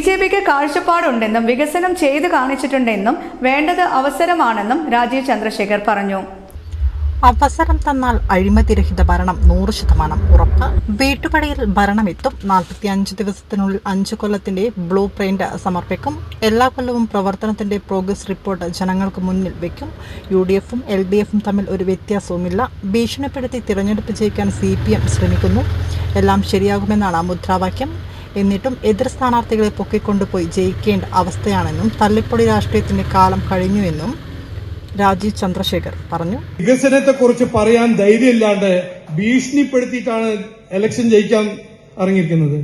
J പിക്ക് കാഴ്ചപ്പാടുണ്ടെന്നും വികസനം ചെയ്തു കാണിച്ചിട്ടുണ്ടെന്നും വേണ്ടത് അവസരമാണെന്നും രാജീവ് ചന്ദ്രശേഖർ പറഞ്ഞു. അവസരം തന്നാൽ അഴിമതിരഹിത ഭരണം നൂറ് ശതമാനം ഉറപ്പ്. വീട്ടുപടിയിൽ ഭരണമെത്തും. നാൽപ്പത്തിയഞ്ച് ദിവസത്തിനുള്ളിൽ അഞ്ചു കൊല്ലത്തിന്റെ ബ്ലൂ പ്രിന്റ് സമർപ്പിക്കും. എല്ലാ കൊല്ലവും പ്രവർത്തനത്തിന്റെ പ്രോഗ്രസ് റിപ്പോർട്ട് ജനങ്ങൾക്ക് മുന്നിൽ വെക്കും. യു ഡി എഫും എൽ ഡി എഫും തമ്മിൽ ഒരു വ്യത്യാസവുമില്ല. ഭീഷണിപ്പെടുത്തി തിരഞ്ഞെടുപ്പ് ജയിക്കാൻ സി പി എം ശ്രമിക്കുന്നു. എല്ലാം ശരിയാകുമെന്നാണ് മുദ്രാവാക്യം. എന്നിട്ടും എതിർ സ്ഥാനാർത്ഥികളെ പൊക്കിക്കൊണ്ടുപോയി ജയിക്കേണ്ട അവസ്ഥയാണെന്നും തള്ളിപ്പൊടി രാഷ്ട്രീയത്തിന്റെ കാലം കഴിഞ്ഞുവെന്നും രാജീവ് ചന്ദ്രശേഖർ പറഞ്ഞു. വികസനത്തെക്കുറിച്ച് പറയാൻ ധൈര്യമില്ലാണ്ട് ഭീഷണിപ്പെടുത്തിയിട്ടാണ് ഇലക്ഷൻ ജയിക്കാൻ ഇറങ്ങിയിരിക്കുന്നത്.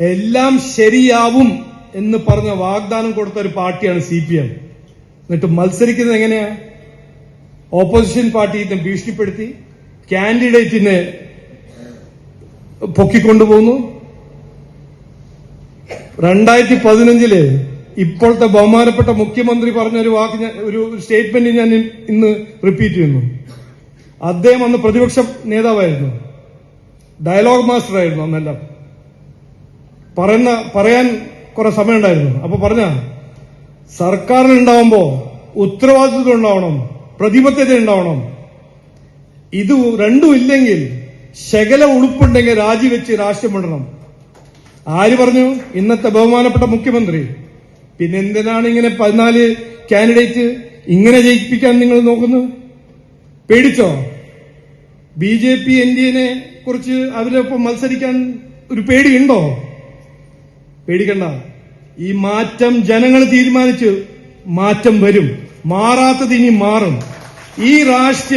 എല്ലാം ശരിയാവും എന്ന് പറഞ്ഞ വാഗ്ദാനം കൊടുത്ത ഒരു പാർട്ടിയാണ് സി പി എം. എന്നിട്ട് മത്സരിക്കുന്നത് എങ്ങനെയാ? ഓപ്പോസിഷൻ പാർട്ടിയെ ഭീഷണിപ്പെടുത്തി കാൻഡിഡേറ്റിനെ പൊക്കിക്കൊണ്ടുപോകുന്നു. രണ്ടായിരത്തി പതിനഞ്ചിൽ ഇപ്പോഴത്തെ ബഹുമാനപ്പെട്ട മുഖ്യമന്ത്രി പറഞ്ഞ ഒരു വാക്ക് ഞാൻ ഒരു സ്റ്റേറ്റ്മെന്റ് ഞാൻ ഇന്ന് റിപ്പീറ്റ് ചെയ്യുന്നു. അദ്ദേഹം അന്ന് പ്രതിപക്ഷ നേതാവായിരുന്നു. ഡയലോഗ് മാസ്റ്റർ ആയിരുന്നു അന്നെല്ലാം. പറയുന്ന പറയാൻ കുറെ സമയമുണ്ടായിരുന്നു. അപ്പൊ പറഞ്ഞ സർക്കാരിനുണ്ടാവുമ്പോ ഉത്തരവാദിത്വം ഉണ്ടാവണം പ്രതിബദ്ധത ഉണ്ടാവണം ഇത് രണ്ടും ഇല്ലെങ്കിൽ ശകല ഉളുപ്പുണ്ടെങ്കിൽ രാജിവെച്ച് രാഷ്ട്രം വിടണം. ആര് പറഞ്ഞു? ഇന്നത്തെ ബഹുമാനപ്പെട്ട മുഖ്യമന്ത്രി. പിന്നെ എന്തിനാണ് ഇങ്ങനെ പതിനാല് കാൻഡിഡേറ്റ് ഇങ്ങനെ ജയിപ്പിക്കാൻ നിങ്ങൾ നോക്കുന്നു പേടിച്ചോ? B J P N D എനെ കുറിച്ച് അവരൊപ്പം മത്സരിക്കാൻ ഒരു പേടിയുണ്ടോ? പേടിക്കണ്ട. ഈ മാറ്റം ജനങ്ങൾ തീരുമാനിച്ചു മാറ്റം വരും. മാറാത്തത് ഇനി മാറും. ഈ രാഷ്ട്രീയ